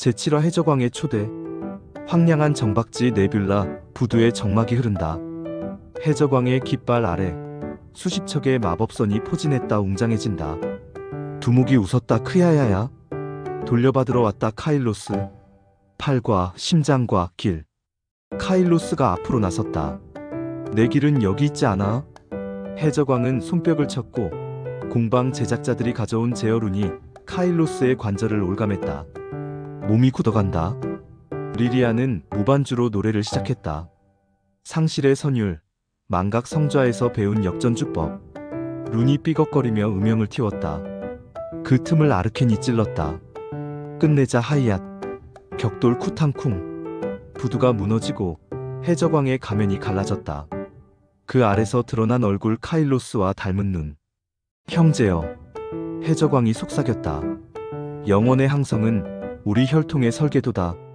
제7화 해적왕의 초대 황량한 정박지 네뷸라 부두의 정막이 흐른다. 해적왕의 깃발 아래 수십 척의 마법선이 포진했다 웅장해진다. 두목이 웃었다 크야야야. 돌려받으러 왔다 카일로스. 팔과 심장과 길. 카일로스가 앞으로 나섰다. 내 길은 여기 있지 않아? 해적왕은 손뼉을 쳤고 공방 제작자들이 가져온 제어룬이 카일로스의 관절을 올감했다. 몸이 굳어간다. 리리아는 무반주로 노래를 시작했다. 상실의 선율, 망각 성좌에서 배운 역전주법. 룬이 삐걱거리며 음영을 틔웠다. 그 틈을 아르켄이 찔렀다. 끝내자 하이앗. 격돌 쿠탕쿵. 부두가 무너지고 해적왕의 가면이 갈라졌다. 그 아래서 드러난 얼굴 카일로스와 닮은 눈. 형제여. 해적왕이 속삭였다. 영원의 항성은 우리 혈통의 설계도다.